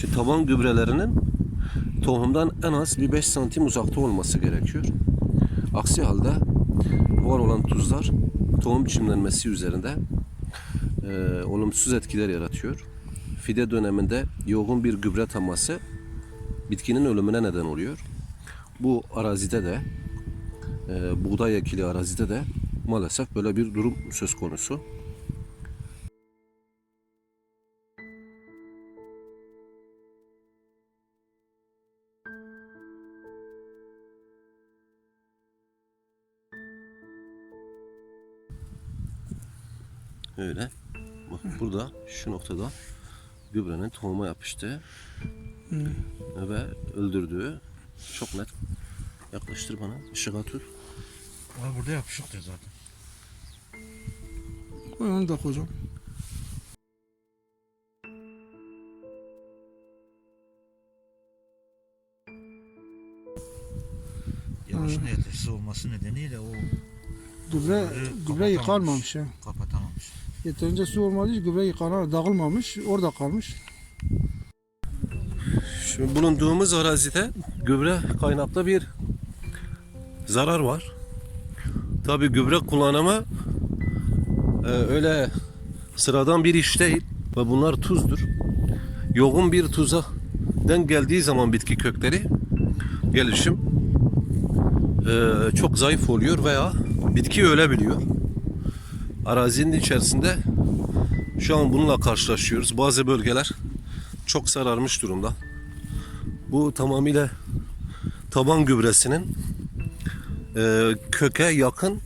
Şimdi taban gübrelerinin tohumdan en az bir 5 santim uzakta olması gerekiyor. Aksi halde var olan tuzlar tohum biçimlenmesi üzerinde e, olumsuz etkiler yaratıyor. Fide döneminde yoğun bir gübre taması bitkinin ölümüne neden oluyor. Bu arazide de e, buğday ekili arazide de maalesef böyle bir durum söz konusu. Öyle. Bak burada şu noktada gübrenin tohuma yapıştı ve öldürdüğü çok net. Yaklaştır bana. Işığa tut. Ama burada yapışıktır zaten. Koy onu da koyacağım. Yağışın yetersiz olması nedeniyle o Gübre, gübre kapatamamış. yıkanmamış ya. kapatamamış. Yeterince su olmadığı için gübre yıkanan dağılmamış. Orada kalmış. Şimdi bulunduğumuz arazide gübre kaynaklı bir zarar var. Tabi gübre kullanımı e, öyle sıradan bir iş değil ve bunlar tuzdur. Yoğun bir tuza denk geldiği zaman bitki kökleri gelişim e, çok zayıf oluyor veya bitki ölebiliyor. Arazinin içerisinde şu an bununla karşılaşıyoruz. Bazı bölgeler çok sararmış durumda. Bu tamamıyla taban gübresinin e, köke yakın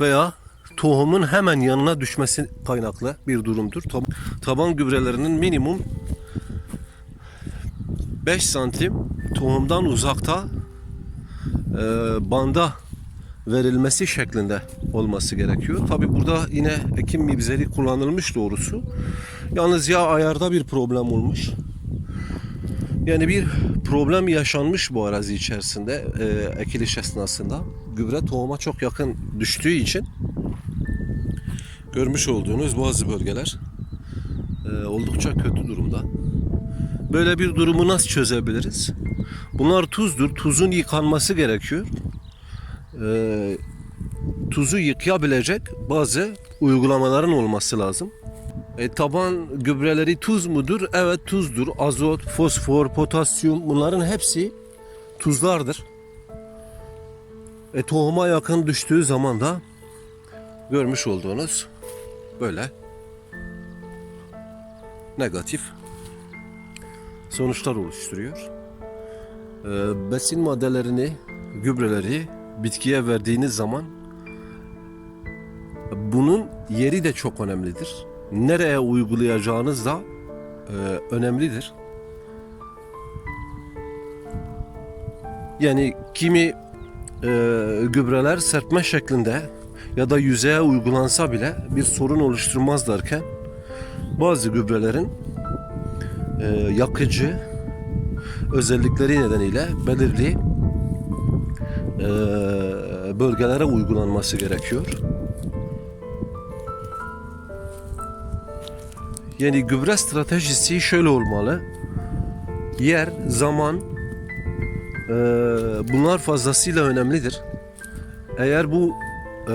veya tohumun hemen yanına düşmesi kaynaklı bir durumdur. Tab- taban gübrelerinin minimum 5 santim tohumdan uzakta e, banda verilmesi şeklinde olması gerekiyor. Tabi burada yine ekim mibzeli kullanılmış doğrusu. Yalnız ya ayarda bir problem olmuş. Yani bir problem yaşanmış bu arazi içerisinde e, ekiliş esnasında. Gübre tohuma çok yakın düştüğü için görmüş olduğunuz bazı bölgeler e, oldukça kötü durumda. Böyle bir durumu nasıl çözebiliriz? Bunlar tuzdur. Tuzun yıkanması gerekiyor. E, tuzu yıkayabilecek bazı uygulamaların olması lazım. E, taban gübreleri tuz mudur? Evet tuzdur. Azot, fosfor, potasyum bunların hepsi tuzlardır. E, tohuma yakın düştüğü zaman da görmüş olduğunuz böyle negatif sonuçlar oluşturuyor. E, besin maddelerini, gübreleri bitkiye verdiğiniz zaman bunun yeri de çok önemlidir nereye uygulayacağınız da e, önemlidir. Yani kimi e, gübreler serpme şeklinde ya da yüzeye uygulansa bile bir sorun oluşturmaz derken bazı gübrelerin e, yakıcı özellikleri nedeniyle belirli e, bölgelere uygulanması gerekiyor. Yani gübre stratejisi şöyle olmalı. Yer, zaman e, bunlar fazlasıyla önemlidir. Eğer bu e,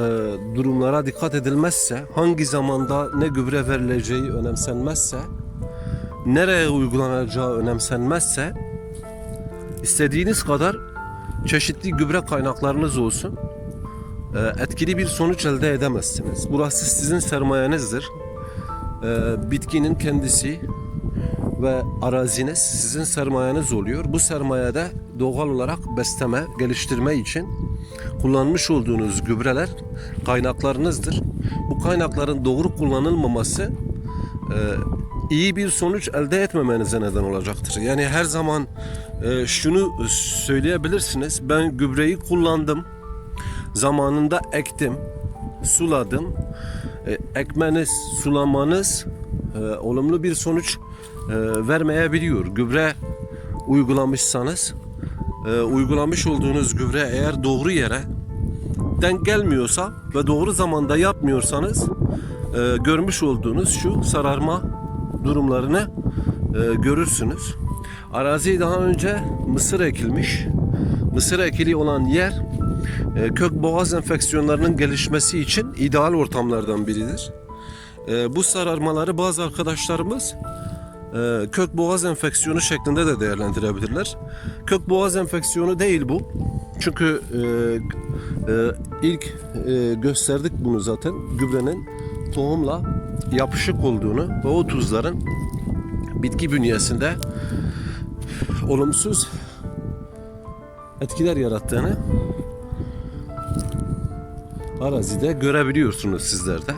durumlara dikkat edilmezse, hangi zamanda ne gübre verileceği önemsenmezse, nereye uygulanacağı önemsenmezse, istediğiniz kadar çeşitli gübre kaynaklarınız olsun, e, etkili bir sonuç elde edemezsiniz. Burası sizin sermayenizdir e, bitkinin kendisi ve araziniz sizin sermayeniz oluyor. Bu sermayede doğal olarak besleme, geliştirme için kullanmış olduğunuz gübreler kaynaklarınızdır. Bu kaynakların doğru kullanılmaması e, iyi bir sonuç elde etmemenize neden olacaktır. Yani her zaman e, şunu söyleyebilirsiniz. Ben gübreyi kullandım. Zamanında ektim, suladım ekmeniz, sulamanız e, olumlu bir sonuç e, vermeyebiliyor. Gübre uygulamışsanız, e, uygulamış olduğunuz gübre eğer doğru yere denk gelmiyorsa ve doğru zamanda yapmıyorsanız e, görmüş olduğunuz şu sararma durumlarını e, görürsünüz. Arazi daha önce mısır ekilmiş. Mısır ekili olan yer e, kök boğaz enfeksiyonlarının gelişmesi için ideal ortamlardan biridir. E, bu sararmaları bazı arkadaşlarımız e, kök boğaz enfeksiyonu şeklinde de değerlendirebilirler. Kök boğaz enfeksiyonu değil bu. Çünkü e, e, ilk gösterdik bunu zaten gübrenin tohumla yapışık olduğunu ve o tuzların bitki bünyesinde olumsuz etkiler yarattığını arazide görebiliyorsunuz sizler de.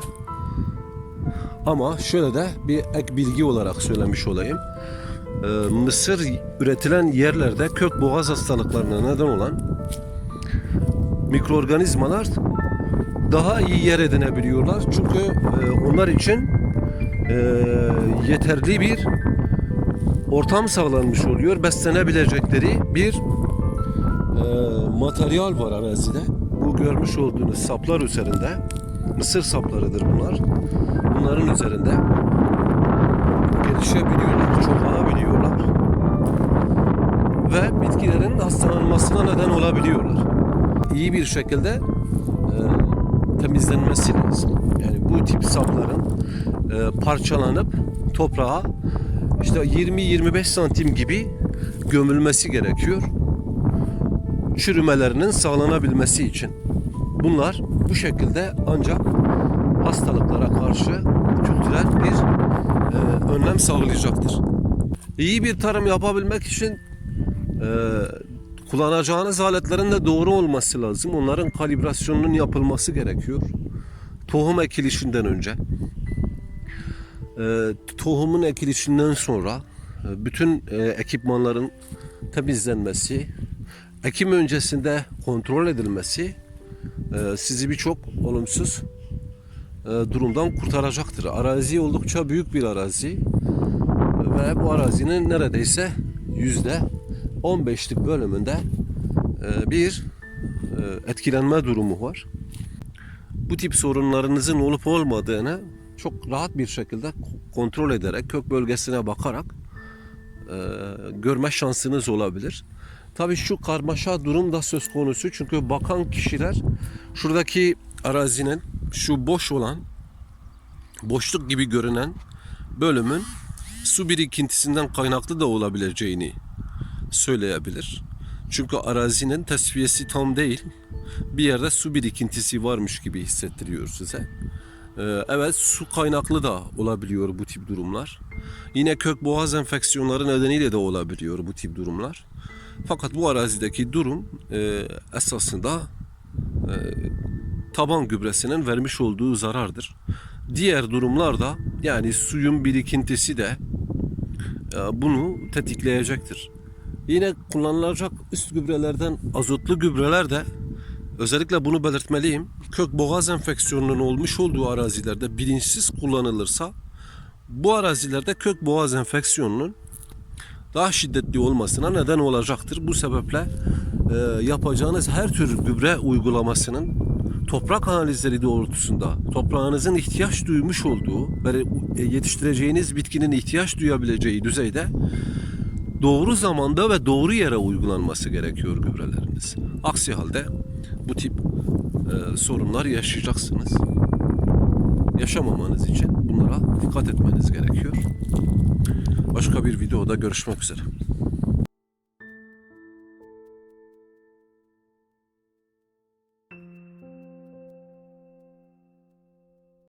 Ama şöyle de bir ek bilgi olarak söylemiş olayım. Ee, mısır üretilen yerlerde kök boğaz hastalıklarına neden olan mikroorganizmalar daha iyi yer edinebiliyorlar. Çünkü e, onlar için e, yeterli bir ortam sağlanmış oluyor. Beslenebilecekleri bir e, materyal var arazide. Görmüş olduğunuz saplar üzerinde mısır saplarıdır bunlar. Bunların üzerinde gelişebiliyorlar, çoğalabiliyorlar ve bitkilerin hastalanmasına neden olabiliyorlar. İyi bir şekilde e, temizlenmesi lazım. Yani bu tip sapların e, parçalanıp toprağa işte 20-25 santim gibi gömülmesi gerekiyor. Çürümelerinin sağlanabilmesi için. Bunlar bu şekilde ancak hastalıklara karşı kültürel bir e, önlem sağlayacaktır. İyi bir tarım yapabilmek için e, kullanacağınız aletlerin de doğru olması lazım. Onların kalibrasyonunun yapılması gerekiyor. Tohum ekilişinden önce. E, tohumun ekilişinden sonra e, bütün e, ekipmanların temizlenmesi, ekim öncesinde kontrol edilmesi e, sizi birçok olumsuz e, durumdan kurtaracaktır. Arazi oldukça büyük bir arazi ve bu arazinin neredeyse yüzde 15'lik bölümünde e, bir etkilenme durumu var. Bu tip sorunlarınızın olup olmadığını çok rahat bir şekilde kontrol ederek kök bölgesine bakarak görme şansınız olabilir. Tabii şu karmaşa durum da söz konusu çünkü bakan kişiler şuradaki arazinin şu boş olan boşluk gibi görünen bölümün su birikintisinden kaynaklı da olabileceğini söyleyebilir. Çünkü arazinin tesviyesi tam değil. Bir yerde su birikintisi varmış gibi hissettiriyor size. Ee, evet su kaynaklı da olabiliyor bu tip durumlar. Yine kök boğaz enfeksiyonları nedeniyle de olabiliyor bu tip durumlar. Fakat bu arazideki durum e, esasında e, taban gübresinin vermiş olduğu zarardır. Diğer durumlarda yani suyun birikintisi de e, bunu tetikleyecektir. Yine kullanılacak üst gübrelerden azotlu gübreler de özellikle bunu belirtmeliyim. Kök boğaz enfeksiyonunun olmuş olduğu arazilerde bilinçsiz kullanılırsa bu arazilerde kök boğaz enfeksiyonunun daha şiddetli olmasına neden olacaktır. Bu sebeple e, yapacağınız her tür gübre uygulamasının toprak analizleri doğrultusunda toprağınızın ihtiyaç duymuş olduğu ve yetiştireceğiniz bitkinin ihtiyaç duyabileceği düzeyde doğru zamanda ve doğru yere uygulanması gerekiyor gübreleriniz. Aksi halde bu tip e, sorunlar yaşayacaksınız. Yaşamamanız için bunlara dikkat etmeniz gerekiyor. Başka bir videoda görüşmek üzere.